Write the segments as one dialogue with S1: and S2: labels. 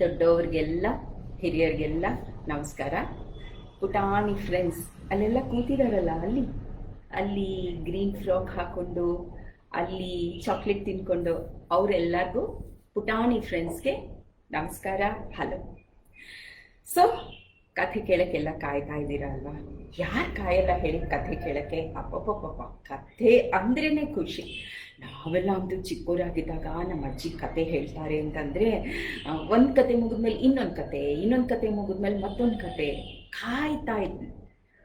S1: ದೊಡ್ಡವ್ರಿಗೆಲ್ಲ, ಹಿರಿಯರಿಗೆಲ್ಲ ನಮಸ್ಕಾರ. ಪುಟಾಣಿ ಫ್ರೆಂಡ್ಸ್ ಅಲ್ಲೆಲ್ಲ ಕೂತಿದಾರಲ್ಲ, ಅಲ್ಲಿ? ಅಲ್ಲಿ ಗ್ರೀನ್ ಫ್ರಾಕ್ ಹಾಕೊಂಡು, ಅಲ್ಲಿ ಚಾಕ್ಲೇಟ್ ತಿನ್ಕೊಂಡು, ಅವರೆಲ್ಲರಿಗೂ ಪುಟಾಣಿ ಫ್ರೆಂಡ್ಸ್ಗೆ ನಮಸ್ಕಾರ, ಹಲೋ. ಸೊ ಕಥೆ ಕೇಳಕ್ಕೆಲ್ಲ ಕಾಯ್ತಾ ಇದ್ದೀರಾ ಅಲ್ವಾ? ಯಾರು ಕಾಯಲ್ಲ ಹೇಳಿ ಕಥೆ ಕೇಳಕ್ಕೆ? ಅಪ್ಪ ಕಥೆ ಅಂದ್ರೇ ಖುಷಿ. ನಾವೆಲ್ಲ ಒಂದು ಚಿಕ್ಕೋರಾಗಿದ್ದಾಗ ನಮ್ಮ ಅಜ್ಜಿ ಕತೆ ಹೇಳ್ತಾರೆ ಅಂತಂದ್ರೆ ಒಂದು ಕತೆ ಮುಗಿದ್ಮೇಲೆ ಇನ್ನೊಂದು ಕತೆ ಇನ್ನೊಂದು ಕತೆ ಮುಗಿದ್ಮೇಲೆ ಮತ್ತೊಂದು ಕತೆ ಕಾಯ್ತಾ ಇದ್ವಿ.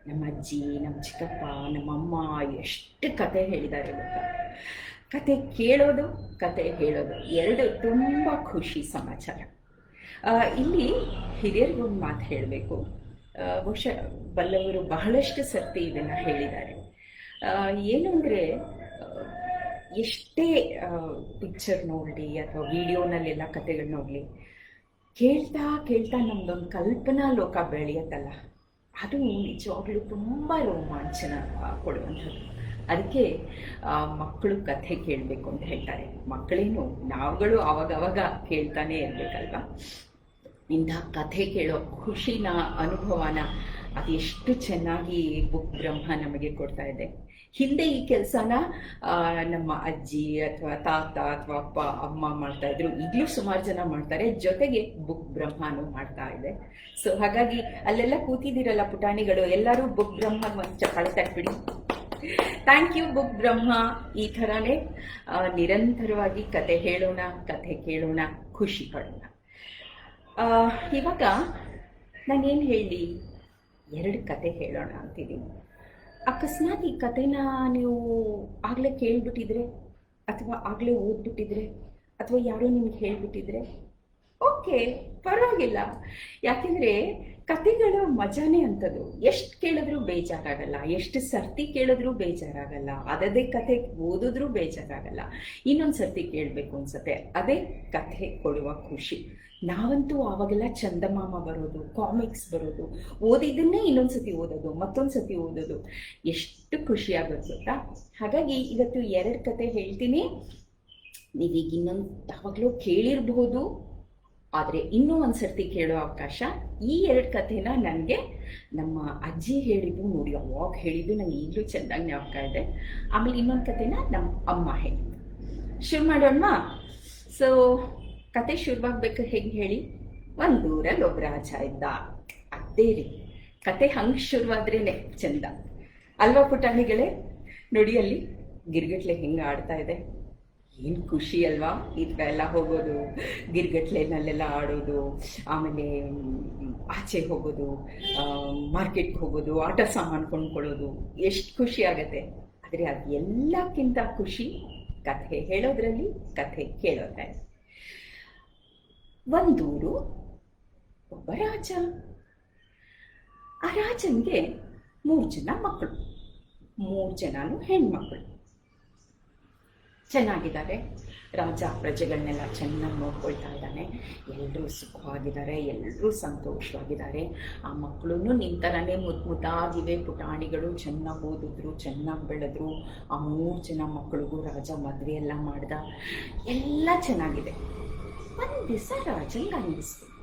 S1: ನಮ್ಮ ಅಜ್ಜಿ, ನಮ್ಮ ಚಿಕ್ಕಪ್ಪ ನಮ್ಮಮ್ಮ ಎಷ್ಟು ಕತೆ ಹೇಳಿದ್ದಾರೆ ಕತೆ ಕೇಳೋದು, ಕತೆ ಹೇಳೋದು ಎರಡು ತುಂಬ ಖುಷಿ ಸಮಾಚಾರ. ಇಲ್ಲಿ ಹಿರಿಯರಿಗೊಂದು ಮಾತು ಹೇಳಬೇಕು. ಬಹುಶಃ ಬಲ್ಲವರು ಬಹಳಷ್ಟು ಸರ್ತಿ ಇದನ್ನು ಹೇಳಿದ್ದಾರೆ. ಏನು ಅಂದರೆ ಎಷ್ಟೇ ಪಿಕ್ಚರ್ ನೋಡಲಿ ಅಥವಾ ವಿಡಿಯೋನಲ್ಲೆಲ್ಲ ಕತೆಗಳು ನೋಡಲಿ, ಕೇಳ್ತಾ ಕೇಳ್ತಾ ನಮ್ದೊಂದು ಕಲ್ಪನಾ ಲೋಕ ಬೆಳೆಯತ್ತಲ್ಲ, ಅದು ನಿಜವಾಗ್ಲೂ ತುಂಬ ರೋಮಾಂಚನ ಕೊಡುವಂಥದ್ದು. ಅದಕ್ಕೆ ಮಕ್ಕಳು ಕಥೆ ಕೇಳಬೇಕು ಅಂತ ಹೇಳ್ತಾರೆ. ಮಕ್ಕಳೇನು, ನಾವುಗಳು ಅವಾಗವಾಗ ಕೇಳ್ತಾನೆ ಇರಬೇಕಲ್ವಾ? ಇಂಥ ಕಥೆ ಕೇಳೋ ಖುಷಿನ, ಅನುಭವನ ಅದೆಷ್ಟು ಚೆನ್ನಾಗಿ ಬುಕ್ ಬ್ರಹ್ಮ ನಮಗೆ ಕೊಡ್ತಾ ಇದೆ. ಹಿಂದೆ ಈ ಕೆಲಸನ ನಮ್ಮ ಅಜ್ಜಿ ಅಥವಾ ತಾತ ಅಥವಾ ಅಪ್ಪ, ಅಮ್ಮ ಮಾಡ್ತಾ ಇದ್ರು. ಈಗಲೂ ಸುಮಾರು ಜನ ಮಾಡ್ತಾರೆ. ಜೊತೆಗೆ ಬುಕ್ ಬ್ರಹ್ಮನೂ ಮಾಡ್ತಾ ಇದೆ. ಸೊ ಹಾಗಾಗಿ ಅಲ್ಲೆಲ್ಲ ಕೂತಿದ್ದೀರಲ್ಲ ಪುಟಾಣಿಗಳು, ಎಲ್ಲರೂ ಬುಕ್ ಬ್ರಹ್ಮ ಒಂದು ಚಪ್ಪಾಳೆ ತಟ್ಬಿಡಿ ಥ್ಯಾಂಕ್ ಯು ಬುಕ್ ಬ್ರಹ್ಮ. ಈ ಥರನೇ ನಿರಂತರವಾಗಿ ಕತೆ ಹೇಳೋಣ, ಕತೆ ಕೇಳೋಣ, ಖುಷಿ ಪಡೋಣ. ಇವಾಗ ನಾನೇನು ಹೇಳಿ? ಎರಡು ಕತೆ ಹೇಳೋಣ ಅಂತಿದ್ದೀನಿ ಅಕಸ್ಮಾತ್ ಈ ಕತೆನ ನೀವು ಆಗಲೇ ಕೇಳಿಬಿಟ್ಟಿದ್ರೆ ಅಥವಾ ಆಗಲೇ ಓದ್ಬಿಟ್ಟಿದ್ರೆ ಅಥವಾ ಯಾರೋ ನಿಮ್ಗೆ ಹೇಳಿಬಿಟ್ಟಿದ್ರೆ, ಓಕೆ, ಪರವಾಗಿಲ್ಲ. ಯಾಕೆಂದರೆ ಕತೆಗಳ ಮಜಾನೇ ಅಂಥದ್ದು. ಎಷ್ಟು ಕೇಳಿದ್ರೂ ಬೇಜಾರಾಗಲ್ಲ. ಎಷ್ಟು ಸರ್ತಿ ಕೇಳಿದ್ರೂ ಬೇಜಾರಾಗಲ್ಲ. ಅದದೇ ಕಥೆ ಓದಿದ್ರೂ ಬೇಜಾರಾಗಲ್ಲ. ಇನ್ನೊಂದು ಸರ್ತಿ ಕೇಳಬೇಕು ಅನ್ಸುತ್ತೆ. ಅದೇ ಕಥೆ ಕೊಡುವ ಖುಷಿ. ನಾವಂತೂ ಆವಾಗೆಲ್ಲ ಚಂದಮಾಮ ಬರೋದು ಕಾಮಿಕ್ಸ್ ಬರೋದು, ಓದಿದ್ದನ್ನೇ ಇನ್ನೊಂದು ಸತಿ ಓದೋದು, ಮತ್ತೊಂದು ಸತಿ ಓದೋದು. ಎಷ್ಟು ಖುಷಿ ಗೊತ್ತಾ? ಹಾಗಾಗಿ ಇವತ್ತು ಎರಡು ಕತೆ ಹೇಳ್ತೀನಿ. ನೀವೀಗ ಇನ್ನೊಂದು ಯಾವಾಗಲೂ ಕೇಳಿರಬಹುದು. ಆದರೆ ಇನ್ನೂ ಒಂದು ಸರ್ತಿ ಕೇಳೋ ಅವಕಾಶ ಈ ಎರಡು ಕಥೆನ ನನಗೆ ನಮ್ಮ ಅಜ್ಜಿ ಹೇಳಿದ್ದು ನೋಡಿ ಅವಾಗ ಹೇಳಿದ್ದು ನಂಗೆ ಈಗಲೂ ಚೆಂದಾಗಿ ಜ್ಞಾಪಕ ಇದೆ. ಆಮೇಲೆ ಇನ್ನೊಂದು ಕಥೆನ ನಮ್ಮ ಅಮ್ಮ ಹೇಳಿದ್ದು. ಶುರು ಮಾಡೋಣ? ಸೊ ಕತೆ ಶುರುವಾಗಬೇಕು, ಹೆಂಗೆ ಹೇಳಿ? ಒಂದೂರಲ್ಲಿ ಒಬ್ಬ ರಾಜ ಇದ್ದ ಅದೇ ರೀ. ಕತೆ ಹಂಗೆ ಶುರುವಾದ್ರೇನೆ ಚಂದ. ಅಲ್ವಾ ಪುಟಾಣಿಗಳೇ? ನೋಡಿ ಅಲ್ಲಿ ಗಿರ್ಗಟ್ಲೆ ಹೆಂಗೆ ಆಡ್ತಾ ಇದೆ. ಏನು ಖುಷಿ ಅಲ್ವಾ? ಈ ಎಲ್ಲ ಹೋಗೋದು ಗಿರ್ಗಟ್ಲೆನಲ್ಲೆಲ್ಲ ಆಡೋದು, ಆಮೇಲೆ ಆಚೆ ಹೋಗೋದು ಮಾರ್ಕೆಟ್ಗೆ ಹೋಗೋದು, ಆಟ ಸಾಮಾನು ಕೊಂಡ್ಕೊಳ್ಳೋದು, ಎಷ್ಟು ಖುಷಿ ಆಗತ್ತೆ? ಆದರೆ ಅದು ಎಲ್ಲಕ್ಕಿಂತ ಖುಷಿ ಕಥೆ ಹೇಳೋದ್ರಲ್ಲಿ, ಕಥೆ ಕೇಳೋದ್ರಲ್ಲಿ. ಒಂದೂರು, ಒಬ್ಬ ರಾಜ. ಆ ರಾಜನಿಗೆ ಮೂರು ಜನ ಮಕ್ಕಳು ಮೂರು ಜನನು ಹೆಣ್ಮಕ್ಳು. ಚೆನ್ನಾಗಿದ್ದಾರೆ. ರಾಜ ಪ್ರಜೆಗಳನ್ನೆಲ್ಲ ಚೆನ್ನಾಗಿ ನೋಡ್ಕೊಳ್ತಾ ಇದ್ದಾನೆ. ಎಲ್ಲರೂ ಸುಖವಾಗಿದ್ದಾರೆ ಎಲ್ಲರೂ ಸಂತೋಷವಾಗಿದ್ದಾರೆ. ಆ ಮಕ್ಕಳು ನಿಮ್ಮ ಥರನೇ ಮುದ್ದು ಮುದ್ದಾಗಿವೆ ಪುಟಾಣಿಗಳು ಚೆನ್ನಾಗಿ ಓದಿದ್ರು, ಚೆನ್ನಾಗಿ ಬೆಳೆದ್ರು. ಆ ಮೂರು ಜನ ಮಕ್ಕಳಿಗೂ ರಾಜ ಮದುವೆ ಎಲ್ಲ ಮಾಡ್ದ. ಎಲ್ಲ ಚೆನ್ನಾಗಿದೆ. ಒಂದು ದಿವಸ ರಾಜಂಗೆ ಅನ್ನಿಸ್ತು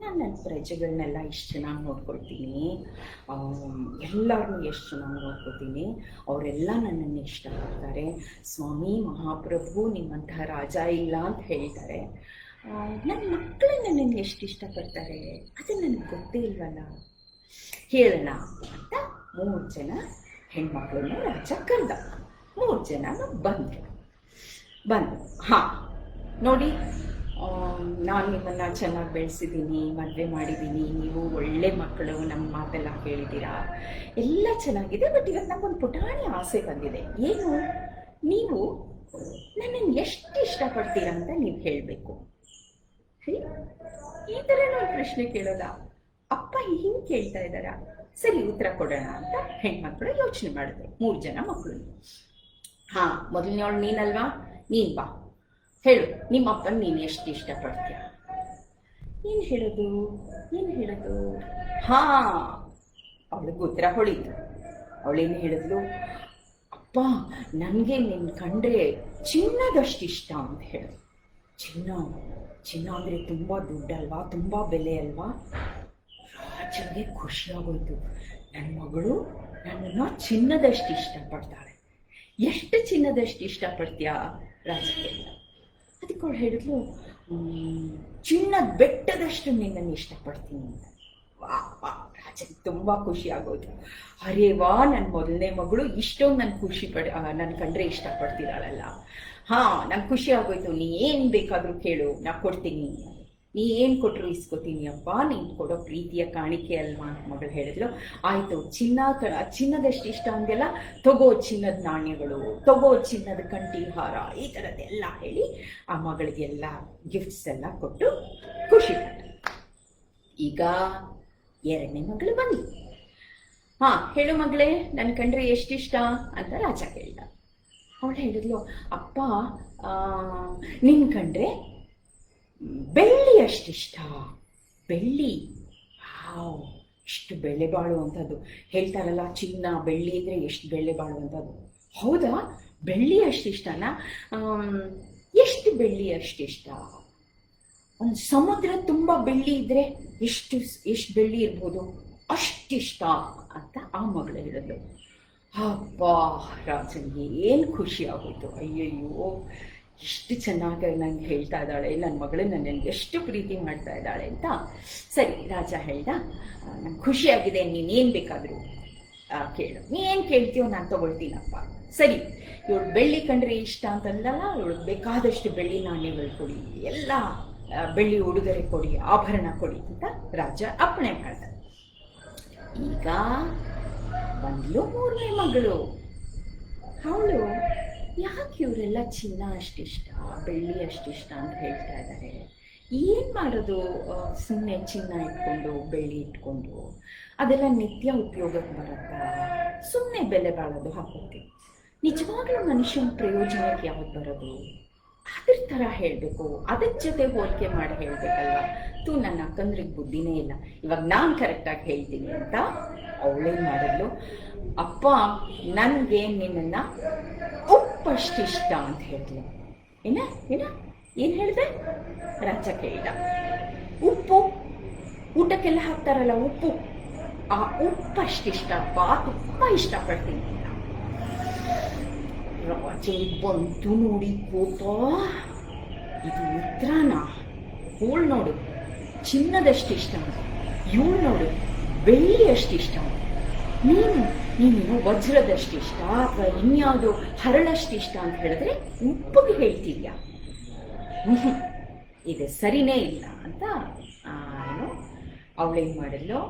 S1: ನಾನು ನನ್ನ ಪ್ರಜೆಗಳನ್ನೆಲ್ಲ ಇಷ್ಟು ಚೆನ್ನಾಗಿ ನೋಡ್ಕೊಳ್ತೀನಿ. ಎಲ್ಲರನ್ನೂ ಎಷ್ಟು ಚೆನ್ನಾಗಿ ನೋಡ್ಕೊಳ್ತೀನಿ. ಅವರೆಲ್ಲ ನನ್ನನ್ನು ಇಷ್ಟಪಡ್ತಾರೆ ಸ್ವಾಮಿ, ಮಹಾಪ್ರಭು ನಿಮ್ಮಂತಹ ರಾಜ ಇಲ್ಲ ಅಂತ ಹೇಳ್ತಾರೆ. ನನ್ನ ಮಕ್ಕಳು ನನ್ನನ್ನು ಎಷ್ಟು ಇಷ್ಟಪಡ್ತಾರೆ? ಅದು ನನಗೆ ಗೊತ್ತೇ ಇಲ್ವಲ್ಲ. ಹೇಳೋಣ ಅಂತ ಮೂರು ಜನ ಹೆಣ್ಮಕ್ಳನ್ನ ರಾಜ ಕರೆದ. ಮೂರು ಜನ ಬಂದರು. ಬಂದು ಹಾಂ, ನೋಡಿ. ನಾನು ನಿಮ್ಮನ್ನು ಚೆನ್ನಾಗಿ ಬೆಳೆಸಿದ್ದೀನಿ ಮದುವೆ ಮಾಡಿದ್ದೀನಿ ನೀವು ಒಳ್ಳೆ ಮಕ್ಕಳು ನಮ್ಮ ಮಾತೆಲ್ಲ ಕೇಳಿದ್ದೀರಾ ಎಲ್ಲ ಚೆನ್ನಾಗಿದೆ ಬಟ್ ಇವತ್ತು ನಮಗೊಂದು ಪುಟಾಣಿ ಆಸೆ ಬಂದಿದೆ. ಏನು? ನೀವು ನನ್ನನ್ನು ಎಷ್ಟು ಇಷ್ಟಪಡ್ತೀರಾ ಅಂತ ನೀವು ಹೇಳಬೇಕು. ಈ ಥರ ನಾನು ಪ್ರಶ್ನೆ ಕೇಳೋದ? ಅಪ್ಪ ಹಿಂಗೆ ಕೇಳ್ತಾ ಇದ್ದಾರಾ? ಸರಿ, ಉತ್ತರ ಕೊಡೋಣ ಅಂತ ಹೆಣ್ಮಕ್ಳು ಯೋಚನೆ ಮಾಡಿದ್ರು ಮೂರು ಜನ ಮಕ್ಕಳು ಹಾ ಮೊದಲನೇವಳು ನೀನಲ್ವಾ? ನೀನು ಬಾ. ಹೇಳು ನಿಮ್ಮ ಅಪ್ಪನ ನೀನು ಎಷ್ಟು ಇಷ್ಟಪಡ್ತೀಯ? ಏನು ಹೇಳೋದು? ಏನು ಹೇಳೋದು? ಹಾ ಅವಳಿಗೆ ಉತ್ತರ ಹೊಳಿತು. ಅವಳೇನು ಹೇಳಿದ್ಲು? ಅಪ್ಪ ನನಗೆ ನಿನ್ನ ಕಂಡ್ರೆ ಚಿನ್ನದಷ್ಟು ಇಷ್ಟ ಅಂತ ಹೇಳಿದ್ರು ಚಿನ್ನ ಚಿನ್ನ ಅಂದರೆ ತುಂಬ ದುಡ್ಡಲ್ವಾ ತುಂಬ ಬೆಲೆ ಅಲ್ವಾ? ರಾಜನಿಗೆ ಖುಷಿಯಾಗೋಯ್ತು. ನನ್ನ ಮಗಳು ನನ್ನನ್ನು ಚಿನ್ನದಷ್ಟು ಇಷ್ಟಪಡ್ತಾಳೆ. ಎಷ್ಟು ಚಿನ್ನದಷ್ಟು ಇಷ್ಟಪಡ್ತೀಯ ರಾಜ ಅದಕ್ಕೆ ಹೇಳಿದ್ಲು "ಹ್ಮ್, ಚಿನ್ನದ ಬೆಟ್ಟದಷ್ಟು ನಿನ್ನನ್ನು ಇಷ್ಟಪಡ್ತೀನಿ ಅಂತ. ವಾ ವಾ ರಾಜನಿಗೆ ತುಂಬ ಖುಷಿ ಆಗೋಯ್ತು. ಅರೆ ವಾ ನನ್ನ ಮೊದಲನೇ ಮಗಳು ಇಷ್ಟೊಂದು ನನ್ನ ಖುಷಿ ಪಡ ನನ್ನ ಕಂಡ್ರೆ ಇಷ್ಟಪಡ್ತಿದ್ದಾಳಲ್ಲ. ಹಾ ನಂಗೆ ಖುಷಿ ಆಗೋಯ್ತು. ನೀ ಏನು ಬೇಕಾದರೂ ಕೇಳು ನಾ ಕೊಡ್ತೀನಿ ನೀ ಏನು ಕೊಟ್ಟರು ಇಸ್ಕೋತೀನಿ ಅಪ್ಪ ನೀನು ಕೊಡೋ ಪ್ರೀತಿಯ ಕಾಣಿಕೆ ಅಲ್ವಾ ಅಂತ ಮಗಳು ಹೇಳಿದ್ಲು. ಆಯಿತು ಚಿನ್ನ ಚಿನ್ನದಷ್ಟು ಇಷ್ಟ ಅಂದೆಲ್ಲ ತಗೋ ಚಿನ್ನದ ನಾಣ್ಯಗಳು ತಗೋ ಚಿನ್ನದ ಕಂಠಿ ಹಾರ ಈ ಥರದ್ದೆಲ್ಲ ಹೇಳಿ ಆ ಮಗಳಿಗೆಲ್ಲ ಗಿಫ್ಟ್ಸ್ ಎಲ್ಲ ಕೊಟ್ಟು ಖುಷಿ ಈಗ ಎರಡನೇ ಮಗಳು ಬನ್ನಿ. ಹಾ ಹೇಳು ಮಗಳೇ ನನ್ನ ಕಂಡ್ರೆ ಎಷ್ಟಿಷ್ಟ ಅಂತ ರಾಜ ಕೇಳಿದ. ಅವಳು ಹೇಳಿದ್ಲು ಅಪ್ಪ ಆ, ನಿನ್ ಕಂಡ್ರೆ ಬೆಳ್ಳಿ ಅಷ್ಟಿಷ್ಟ. ಬೆಳ್ಳಿ. ವಾವ್ ಎಷ್ಟು ಬೆಲೆ ಬಾಳುವಂಥದ್ದು. ಹೇಳ್ತಾರಲ್ಲ, ಚಿನ್ನ, ಬೆಳ್ಳಿ ಅಂದರೆ ಎಷ್ಟು ಬೆಲೆ ಬಾಳುವಂಥದ್ದು. ಹೌದಾ? ಬೆಳ್ಳಿ ಅಷ್ಟಿಷ್ಟನ? ಎಷ್ಟು ಬೆಳ್ಳಿ ಅಷ್ಟಿಷ್ಟ? ಒಂದು ಸಮುದ್ರ ತುಂಬ ಬೆಳ್ಳಿ ಇದ್ರೆ ಎಷ್ಟು ಎಷ್ಟು ಬೆಳ್ಳಿ ಇರ್ಬೋದು? ಅಷ್ಟಿಷ್ಟ ಅಂತ ಆ ಮಗಳು ಹೇಳಿದ್ಲು. ಅಪ್ಪ ರಾಜನಿಗೆ ಏನು ಖುಷಿ ಆಗೋಯ್ತು. ಅಯ್ಯಯ್ಯೋ. ಎಷ್ಟು ಚೆನ್ನಾಗಿ ನಂಗೆ ಹೇಳ್ತಾ ಇದ್ದಾಳೆ. ನನ್ನ ಮಗಳು ನನಗೆ ಎಷ್ಟು ಪ್ರೀತಿ ಮಾಡ್ತಾ ಇದ್ದಾಳೆ ಅಂತ. ಸರಿ, ರಾಜ ಹೇಳ್ದ ನಂಗೆ ಖುಷಿಯಾಗಿದೆ, ನೀನೇನು ಬೇಕಾದರೂ ಕೇಳು. ನೀ ಏನು ಕೇಳ್ತೀಯೋ, ನಾನು ತಗೊಳ್ತೀನಪ್ಪ. ಸರಿ, ಇವಳು ಬೆಳ್ಳಿ ಕಂಡ್ರೆ ಇಷ್ಟ ಅಂತಂದಲ್ಲ ಇವಳು ಬೇಕಾದಷ್ಟು ಬೆಳ್ಳಿ ನಾಣ್ಯಗಳು ಕೊಡಿ. ಎಲ್ಲ ಬೆಳ್ಳಿ ಉಡುಗೊರೆ ಕೊಡಿ, ಆಭರಣ ಕೊಡಿ ಅಂತ ರಾಜ ಅಪ್ಪಣೆ ಮಾಡ್ದ. ಈಗ ಬಂದ್ಲು ಮೂರನೇ ಮಗಳು. ಅವಳು ಯಾಕೆ ಇವರೆಲ್ಲ ಚಿನ್ನ ಅಷ್ಟಿಷ್ಟ, ಬೆಳ್ಳಿ ಅಷ್ಟಿಷ್ಟ ಅಂತ ಹೇಳ್ತಾ ಇದ್ದಾರೆ ಏನು ಮಾಡೋದು ಸುಮ್ಮನೆ ಚಿನ್ನ ಇಟ್ಕೊಂಡು, ಬೆಳ್ಳಿ ಇಟ್ಕೊಂಡು? ಅದೆಲ್ಲ ನಿತ್ಯ ಉಪಯೋಗಕ್ಕೆ ಬರುತ್ತಾ? ಸುಮ್ಮನೆ ಬೆಲೆ ಬಾಳೋದು ಹಾಕೋಕ್ಕೆ ನಿಜವಾಗ್ಲೂ ಮನುಷ್ಯನ ಪ್ರಯೋಜನಕ್ಕೆ ಯಾವ್ದು ಬರೋದು? ಅದ್ರ ಥರ ಹೇಳಬೇಕು. ಅದ್ರ ಜೊತೆ ಹೋಲಿಕೆ ಮಾಡಿ ಹೇಳಬೇಕಲ್ವ? ತೂ ನನ್ನ ಅಕ್ಕಂದ್ರಿಗೆ ಬುದ್ಧಿನೇ ಇಲ್ಲ. ಇವಾಗ ನಾನು ಕರೆಕ್ಟಾಗಿ ಹೇಳ್ತೀನಿ ಅಂತ ಅವಳೇನು ಮಾಡಿದ್ಲು? ಅಪ್ಪ, ನನಗೆ ನಿನ್ನನ್ನು ಉಪ್ಪಷ್ಟಿಷ್ಟ ಅಂತ ಹೇಳಿದ್ಲು ಏನ ಏನ ಏನು ಹೇಳಿದೆ? ರಾಜ ಕೇಳಿದ ಉಪ್ಪು, ಊಟಕ್ಕೆಲ್ಲ ಹಾಕ್ತಾರಲ್ಲ ಉಪ್ಪು. ಆ ಉಪ್ಪಷ್ಟಿಷ್ಟ ಬಾ ತುಂಬ ಇಷ್ಟಪಡ್ತೀನಿ. ರಾಜ ಬಂತು ನೋಡಿ ಕೋಪ ಇದು ಉತ್ತರಾನ ಹೋಳ್ ನೋಡು, ಚಿನ್ನದಷ್ಟಿಷ್ಟ. ಇವಳು ನೋಡು ಬೆಳ್ಳಿ ಅಷ್ಟಿಷ್ಟ ನೀನು ನೀನು ವಜ್ರದಷ್ಟಿಷ್ಟ ಅಥವಾ ಇನ್ಯಾವುದೋ ಹರಳಷ್ಟಿಷ್ಟ ಅಂತ ಹೇಳಿದ್ರೆ ಉಪ್ಪಿಗೆ ಹೇಳ್ತಿದ್ಯಾ ಇದು ಸರಿನೇ ಇಲ್ಲ ಅಂತ ಏನು ಅವಳೇನು ಮಾಡಲ್ಲೋ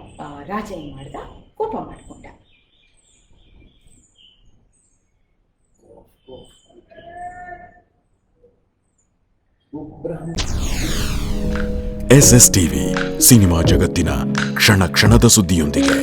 S1: ರಾಜ ಏನು ಮಾಡ್ದ? ಕೋಪ ಮಾಡ್ಕೊಂಡ.
S2: ಎಸ್ ಎಸ್ ಟಿವಿ ಸಿನಿಮಾ ಜಗತ್ತಿನ ಕ್ಷಣ ಕ್ಷಣದ ಸುದ್ದಿಯೊಂದಿಗೆ.